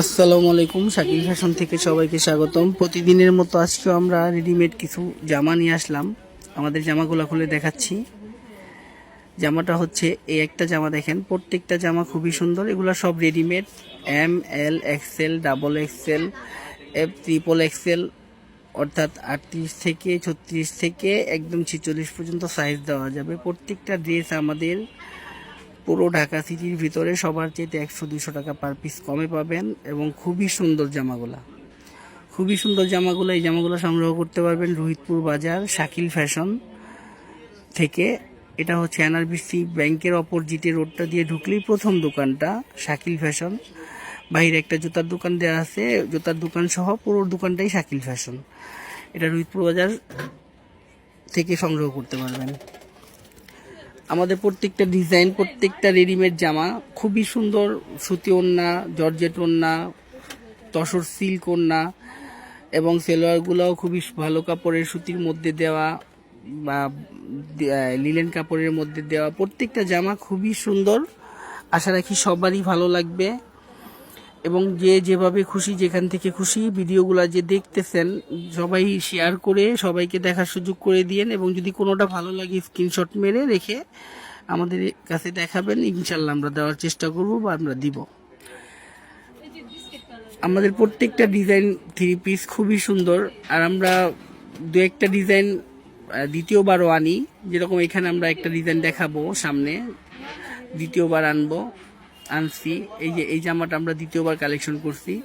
আসসালামু আলাইকুম, শাকিল ফ্যাশন থেকে সবাইকে স্বাগতম। প্রতিদিনের মতো আজকেও আমরা রেডিমেড কিছু জামা নিয়ে আসলাম। আমাদের জামাগুলো খুলে দেখাচ্ছি। জামাটা হচ্ছে এই একটা জামা দেখেন, প্রত্যেকটা জামা খুবই সুন্দর। এগুলো সব readymade M L XL double XL F triple XL অর্থাৎ আটত্রিশ থেকে ছত্রিশ থেকে একদম ছেচল্লিশ পর্যন্ত সাইজ দেওয়া যাবে। প্রত্যেকটা ড্রেস আমাদের পুরো ঢাকা সিটির ভিতরে সবার চেয়ে একশো দুশো টাকা পার পিস কমে পাবেন এবং খুবই সুন্দর জামাগুলা। খুবই সুন্দর জামাগুলো, এই জামাগুলো সংগ্রহ করতে পারবেন রোহিতপুর বাজার, শাকিল ফ্যাশন থেকে। এটা হচ্ছে এনআরবিসি ব্যাংকের অপোজিটে রোডটা দিয়ে ঢুকলেই প্রথম দোকানটা, শাকিল ফ্যাশন। বাইরে একটা জুতার দোকান দেওয়া আছে, জুতার দোকান সহ পুরো দোকানটাই শাকিল ফ্যাশন। এটা রোহিতপুর বাজার থেকে সংগ্রহ করতে পারবেন। আমাদের প্রত্যেকটা ডিজাইন প্রত্যেকটা রেডিমেড জামা খুবই সুন্দর, সুতি ওন্না জর্জেট ওন্না তসর সিল্ক ওন্না এবং সেলোয়ারগুলোও খুবই ভালো কাপড়ের সুতির মধ্যে দেওয়া বা লিলেন কাপড়ের মধ্যে দেওয়া প্রত্যেকটা জামা খুবই সুন্দর। আশা রাখি সবারই ভালো লাগবে। এবং যে যেভাবে খুশি, যেখান থেকে খুশি ভিডিওগুলো যে দেখতেছেন, সবাই শেয়ার করে সবাইকে দেখার সুযোগ করে দিয়েন এবং যদি কোনোটা ভালো লাগে স্ক্রিনশট মেরে রেখে আমাদের কাছে দেখাবেন, ইনশাল্লাহ আমরা দেওয়ার চেষ্টা করব বা আমরা দিব। আমাদের প্রত্যেকটা ডিজাইন থ্রি পিস খুবই সুন্দর। আর আমরা দু একটা ডিজাইন দ্বিতীয়বারও আনি। যেরকম এখানে আমরা একটা ডিজাইন দেখাবো সামনে, দ্বিতীয়বার আনব। আনছি। এই যে, এই জামাটা আমরা দ্বিতীয়বার কালেকশন করছি।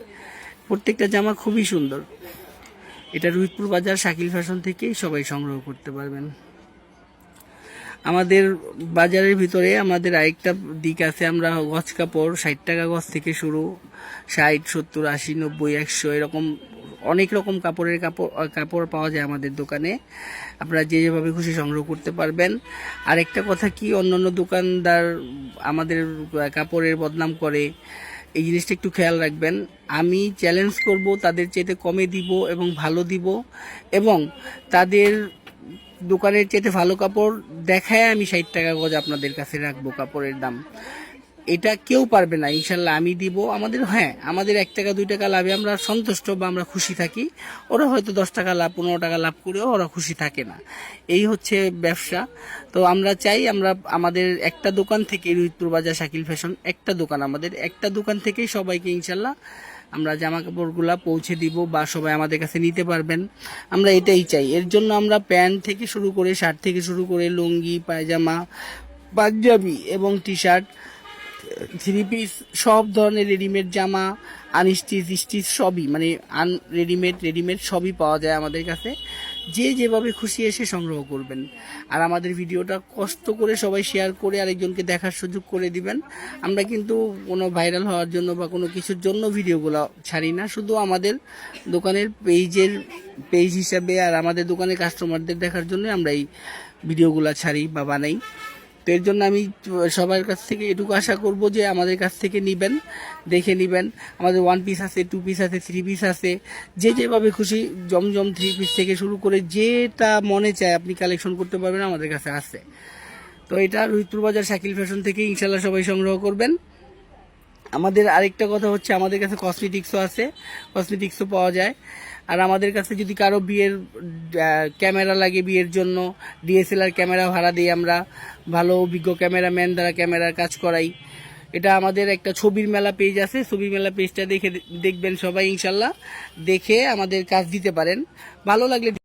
প্রত্যেকটা জামা খুবই সুন্দর। এটা রুহিতপুর বাজার, শাকিল ফ্যাশন থেকেই সবাই সংগ্রহ করতে পারবেন। আমাদের বাজারের ভিতরে আমাদের আরেকটা দিক আছে, আমরা গছ কাপড়, ষাট টাকা গছ থেকে শুরু, ষাট, সত্তর, আশি, নব্বই, একশো, এরকম অনেক রকম কাপড়ের কাপড় কাপড় পাওয়া যায় আমাদের দোকানে। আপনারা যে যেভাবে খুশি সংগ্রহ করতে পারবেন। আরেকটা কথা, কি অন্যান্য দোকানদার আমাদের কাপড়ের বদনাম করে? এই জিনিসটা একটু খেয়াল রাখবেন। আমি চ্যালেঞ্জ করব, তাদের চেয়ে কমে দিব এবং ভালো দিব এবং তাদের দোকানের চেয়ে ভালো কাপড় দেখায় আমি ষাট টাকা গজ আপনাদের কাছে রাখব কাপড়ের দাম। এটা কেউ পারবে না, ইনশাল্লাহ আমি দিব। আমাদের হ্যাঁ আমাদের এক টাকা, দুই টাকা লাভে আমরা সন্তুষ্ট বা আমরা খুশি থাকি। ওরা হয়তো দশ টাকা লাভ, পনেরো টাকা লাভ করেও ওরা খুশি থাকে না। এই হচ্ছে ব্যবসা। তো আমরা চাই আমরা আমাদের একটা দোকান থেকে রোহিতপুর বাজার শাকিল ফ্যাশন, একটা দোকান আমাদের, একটা দোকান থেকেই সবাইকে ইনশাল্লাহ আমরা জামা কাপড়গুলা পৌঁছে দিব বা সবাই আমাদের কাছে নিতে পারবেন। আমরা এটাই চাই। এর জন্য আমরা প্যান্ট থেকে শুরু করে, শার্ট থেকে শুরু করে, লুঙ্গি, পায়জামা, পাঞ্জাবি এবং টি শার্ট থ্রি পিস সব ধরনের রেডিমেড জামা, আনস্টিচ, স্টিচ সবই মানে আন রেডিমেড রেডিমেড সবই পাওয়া যায় আমাদের কাছে। যে যেভাবে খুশি এসে সংগ্রহ করবেন। আর আমাদের ভিডিওটা কষ্ট করে সবাই শেয়ার করে আরেকজনকে দেখার সুযোগ করে দিবেন। আমরা কিন্তু কোনো ভাইরাল হওয়ার জন্য বা কোনো কিছুর জন্য ভিডিওগুলো ছাড়ি না। শুধু আমাদের দোকানের পেজের, পেজ হিসাবে আর আমাদের দোকানের কাস্টমারদের দেখার জন্য আমরা এই ভিডিওগুলো ছাড়ি বা বানাই। তো এর জন্য আমি সবার কাছ থেকে এটুকু আশা করব যে আমাদের কাছ থেকে নেবেন, দেখে নেবেন। আমাদের ওয়ান পিস আছে টু পিস আছে থ্রি পিস আছে। যে যেভাবে খুশি জমজম থ্রি পিস থেকে শুরু করে যেটা মনে চায় আপনি কালেকশন করতে পারবেন, আমাদের কাছে আছে। তো এটা রোহিতপুর বাজার শাকিল ফ্যাশন থেকে ইনশাল্লাহ সবাই সংগ্রহ করবেন। আমাদের আরেকটা কথা হচ্ছে, আমাদের কাছে কসমেটিক্সও আছে কসমেটিক্সও পাওয়া যায়। আর আমাদের কাছে যদি কারও বিয়ের ক্যামেরা লাগে বিয়ের জন্য, ডিএসএলআর ক্যামেরা ভাড়া দিই আমরা, ভালো, অভিজ্ঞ ক্যামেরাম্যান দ্বারা ক্যামেরার কাজ করাই। এটা আমাদের একটা ছবির মেলা পেজ আছে, ছবির মেলা পেজটা দেখে দেখবেন সবাই, ইনশাল্লাহ। দেখে আমাদের কাজ দিতে পারেন। ভালো লাগলে